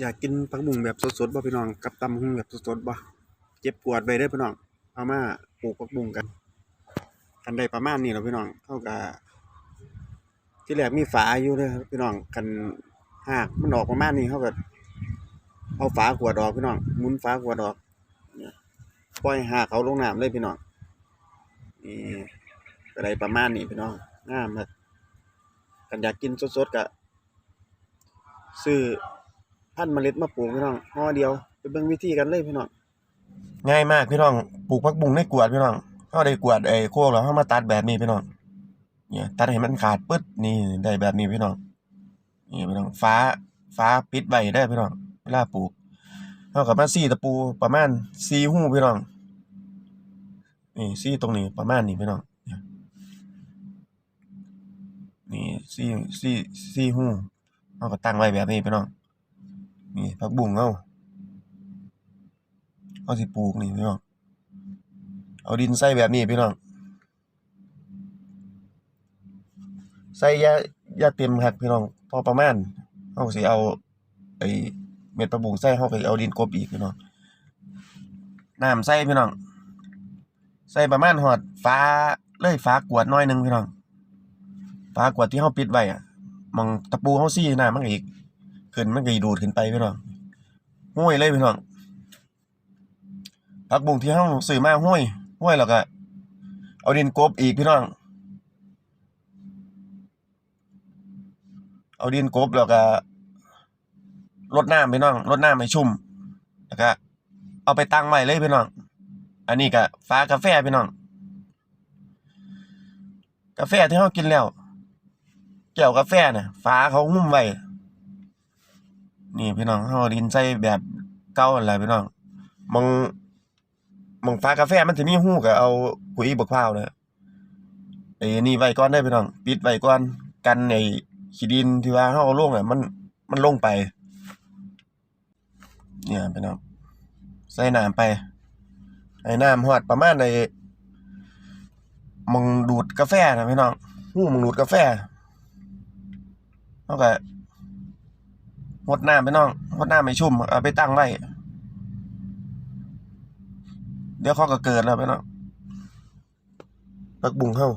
อยากกินผักบุ้งแบบสดๆบ่พี่น้องกับตำหุ่งแบบสดๆบ่เก็บกวาดไว้เด้พี่น้องเอามาปลูกผักบุ้งกัน กันได้ประมาณนี้แล้วพี่น้องเฮาก็ที่แรกมีฝาอยู่เด้อพี่น้องกันหากมันออกประมาณนี้เฮาก็เอาฝากวดออกพี่น้องมุนฝากวดออกปล่อยหากเขาลงน้ำเลยพี่น้องนี่ก็ได้ประมาณนี้พี่น้องง่ามครับกันอยากกินสดๆก็ซื้อ พันเมล็ดมาปลูกพี่น้องห่อเดียวไปเบิ่งวิธีกันเลยพี่น้องง่ายมากพี่น้องปลูกผักบุ้งในกวดพี่น้องเฮาได้กวดไอ้โคกแล้วเฮามาตัดแบบนี้พี่น้องเนี่ยตัดให้มันขาดปึ๊ดนี่ได้แบบนี้พี่น้องนี่พี่น้องฟ้าฟ้าปิดไว้ได้พี่น้องเวลาปลูกเฮาก็มาซี่ตะปูประมาณ4หู้พี่น้องนี่ซี่ตรงนี้ประมาณนี้พี่น้องนี่ซี่ซี่ซี่หู้เฮาก็ตั้งไว้แบบนี้พี่น้อง นี่ผักบุ้งเฮาเฮาสิปลูกนี่พี่น้องเอาดินใส่แบบนี้พี่น้องใส่ยายาเต็มคักพี่น้องพอประมาณเฮาสิเอาไอ้เม็ดผักบุ้งใส่เฮาก็เอาดินกบอีกพี่น้องน้ำใส่พี่น้องใส่ประมาณฮอดฝาเลยฝากวดน่อยหนึงพี่น้องฝากวดที่เฮาปิดไว้อะม่องตะปูเฮาซี่น้ำมันอีก ขึ้นมันก็สิดูดขึ้นไปพี่น้องห้วยเลยพี่น้องผักบุ้งที่เฮาซื้อมาห้วยห้วยแล้วก็เอาดินกบอีกพี่น้อง เอาดินกบแล้วก็รดน้ำพี่น้องรดน้ำให้ชุ่มแล้วก็เอาไปตั้งไว้เลยพี่น้อง อันนี้ก็ฟ้ากาแฟพี่น้อง กาแฟที่เฮากินแล้วแก้วกาแฟน่ะฟ้าเขาหุ้มไว้ นี่พี่น้องเฮาดินใส่แบบเก่านั่นแหละพี่น้องมองมองฟ้ากาแฟมันสิมีฮู้ก็เอาขุยบักพร้าวน่ะไอ้นี่ไว้ก่อนเด้พี่น้อง ปิดไว้ก่อนกันไอ้ขี้ดินที่ว่าเฮาเอาลงน่ะมันมันลงไป เนี่ยพี่น้องใส่น้ำไปให้น้ำฮอดประมาณไอมองดูดกาแฟนะพี่น้องฮู้มองดูดกาแฟเฮาก็ หดน้ำไปน้องหดน้ำไม่ชุ่มเอาไปตั้งไว้เดี๋ยวเขาก็เกิดแล้วไปน้องปักบุ้งเฮา